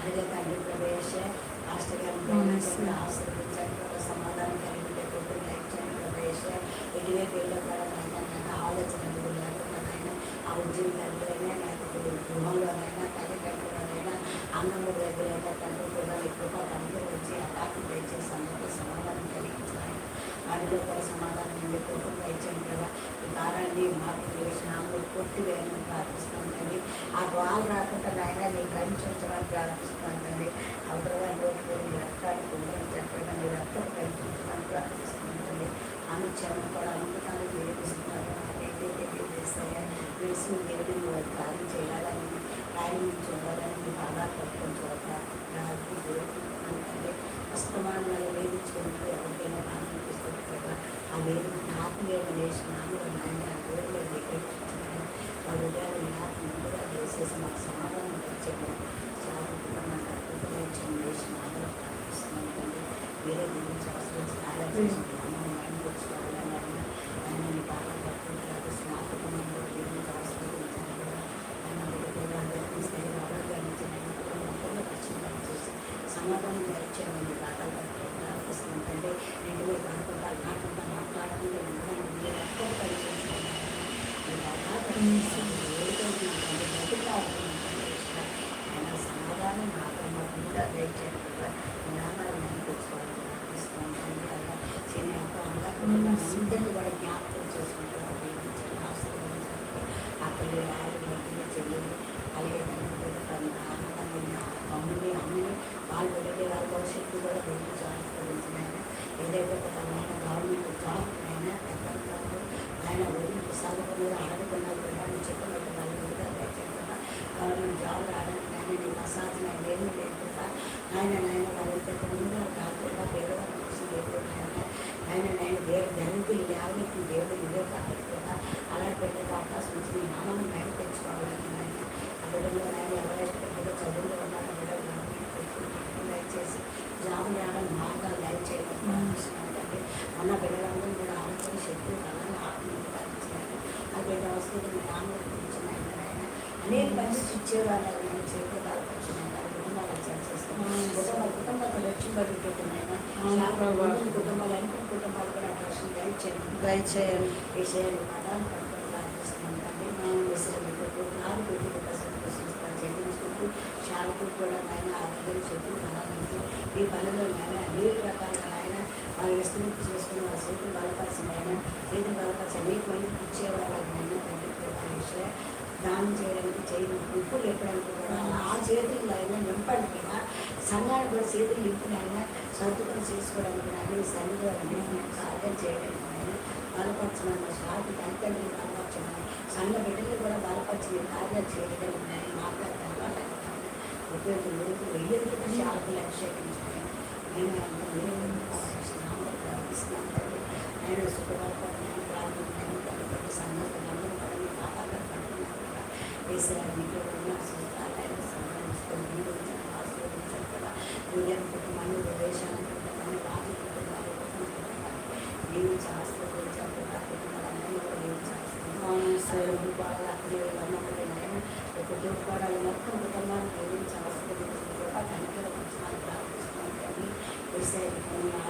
అలాగే తండ్రి ప్రవేశ మాస్టర్ గారిని ఆశ్రయించండి సమాధానం కలిగి కుటుంబ ఇచ్చండి ప్రవేశ ఎటువైపు వెళ్ళకూడదైనా నాకు ఆలోచన ఆ ఉద్యోగాలైనా లేకపోతే గృహంలోనైనా తల్లిదండ్రులనైనా అన్నమ్మ దగ్గరైనా తండ్రి కూడా ఎక్కువగా అందరూ వచ్చి అటాకు దయచేసి అందరికీ సమాధానం కలిగించాలి వారిలో కూడా సమాధానం ఉండే కుటుంబ ఇచ్చండి కదా ఈ దారాన్ని మాకు చేసిన ఆమె కొట్టి వేయమని ప్రార్థిస్తున్నాం తండ్రి ఆ గోలు రాకుండా నాయన నీ కనిపించమని ప్రార్థిస్తున్నాం తండ్రి అవతల రోజు నీ రక్తాన్ని పొందని చెప్పడం నీ రక్తం కనిపించమని ప్రార్థిస్తున్నాం తండ్రి అనుచరణ కూడా అమృతాన్ని వినిపిస్తున్నారు ఏదైతే తెలియజేస్తాయా వేసి దేవుడి నువ్వు కార్యం చేయాలని కార్యం చూడాలని నీ బాగా పట్టుకొని చూడతా నాకు దేవుడు అస్తమానం వేధించుకుంటూ ఎవరికైనా బాగా అనిపిస్తుంది కదా ఆ వేరు నాకు నేను వేసిన నాన్న ఆ వేరులో విగ్రహించుకున్నాను వాళ్ళ ఉదయాలు మాకు సమాధానం వచ్చాను చాలా కుటుంబాన్ని అద్భుతమైన వేసిన ఆదరణ ప్రార్థిస్తున్నాను తండ్రి వేరే గురించి అవసరం చేసి మైండ్ తెచ్చుకోవాలని ఆయన బాగా పట్టుకుని ప్రార్థిస్తున్న ఆ దేవుని కూడా ఆయన ఆరోగ్యాన్ని చేసి సమాధానం దయచేయమని బాగా పట్టుకుని ప్రార్థిస్తున్నాం తండ్రి రెండు వేల కాకుండా కాకుండా మాట్లాడకుండా ఉన్నాను మీరు ఒక్కరు పరిశీలించుకున్నాను ఈ బాగా ఆయన సమాధానం నాకు కూడా దయచేయండి నామాన్ని అనిపించుకోవాలి ప్రార్థిస్తున్నాం తండ్రి అలా చిన్న యొక్క అందరినీ కూడా జ్ఞాపకం చేసుకుంటారు ఆశీర్వదించాలి అక్కడ ఆయన చెల్లి అలాగే మమ్మల్ని అమ్మని వాళ్ళు వెళ్ళే వాళ్ళ భవిష్యత్తు కూడా దేవుడు ఆశీర్వదించిన ఏదైతే తన గవర్నమెంట్ జాబ్ అయినా ఎక్కడ కాదు ఆయన ఒడికి సాగుకున్నారు ఆడుకున్నారు పిల్లల్ని చెప్పినట్టు వాళ్ళు కూడా దయచేయకుండా గవర్నమెంట్ జాబ్ రావడానికి ఆయన నీ మసాజ్ ఆయన ఏమీ లేకుండా ఆయన నాయన వాళ్ళు పెట్టకుండా కాకుండా పేదవాళ్ళ కోసం దేవుడు ఆయన నాయన దేవుడు ధనికులు యావరికి దేవుడు ఇదే కాబట్టి కూడా అలా పెట్టే అవకాశం వచ్చి నీ నామం బయట తెచ్చుకోవాలని ఆయన అబద్ధంగా ఆయన ఎవరైతే పెద్దగా చదువులో ఉన్నారో కూడా దయచేసి జాబ్ రావడానికి మార్గాలు దయచేయడం ప్రార్థిస్తున్నానంటే మన బిడ్డలందరూ కూడా ఆలోచన శక్తి కళను ఆత్మీయారు ఆ బిడ్డ వస్తుంది ఆమె గురించి ఆయన అనేక ఇచ్చేవాళ్ళు నేను చేతి బాధపడుతున్నాను కుటుంబాలు చేస్తాను కుటుంబ కుటుంబాలు రక్షింపబడుతున్నాయి కుటుంబాలు కూడా రక్షణ పదాలు పట్టుకొని ప్రార్థిస్తున్నాం తండ్రి విషయాలు నాలుగు పెట్టుకుంటూ ప్రశ్నిస్తాను చెల్లించుకుంటూ షాలకు కూడా ఆయన ఆరోగ్యం చెప్పి ప్రారంభించి ఈ ఆయన అనేక రకాలుగా ఆయన వాళ్ళు విస్తృతి చేసుకుని వాళ్ళ చేతులు బలపరిచిన ఆయన. చేతులు బలపరిచి అనేక మంది ఇచ్చేవాళ్ళకి ఆయన. తండ్రి విషయం దానం చేయడానికి చేయడం ఇప్పుడు ఎప్పుడైనా కూడా ఆ చేతుల్లో అయినా నింపడానికి సంఘాన్ని కూడా చేతులు నింపిన ఆయన సర్దుకొని చేసుకోవడానికి కానీ సన్నిధిలో సాధన చేయడానికి కానీ బలపరచమని షాపు తల్లిదండ్రులు బలపరచమని సంఘ బిడ్డలు కూడా బలపరిచిన కార్యాలు చేయడానికి ఆయన మాట్లాడతాను ఉపయోగం లేదు. వెయ్యి షాపులు అభిషేకించాలి నేను అంత ప్రార్థిస్తున్నాను. తండ్రి ఆయన సుఖపడతాను కూడా వేసారు మీకు ఉన్న సుఖాలైన సంబంధించుకొని మీరు కుటుంబాన్ని ప్రవేశాన్ని కుటుంబాన్ని బాధ్య కుటుంబాన్ని కుటుంబాన్ని నేను ఆశీర్వదించారు కూడా కుటుంబాలన్నీ కూడా నేను అవును సార్. కుటుంబాలు మొత్తం కుటుంబాన్ని కూడా కనుక వచ్చిన ప్రార్థిస్తున్నాను విషయాన్ని ఆదరణ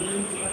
Thank you.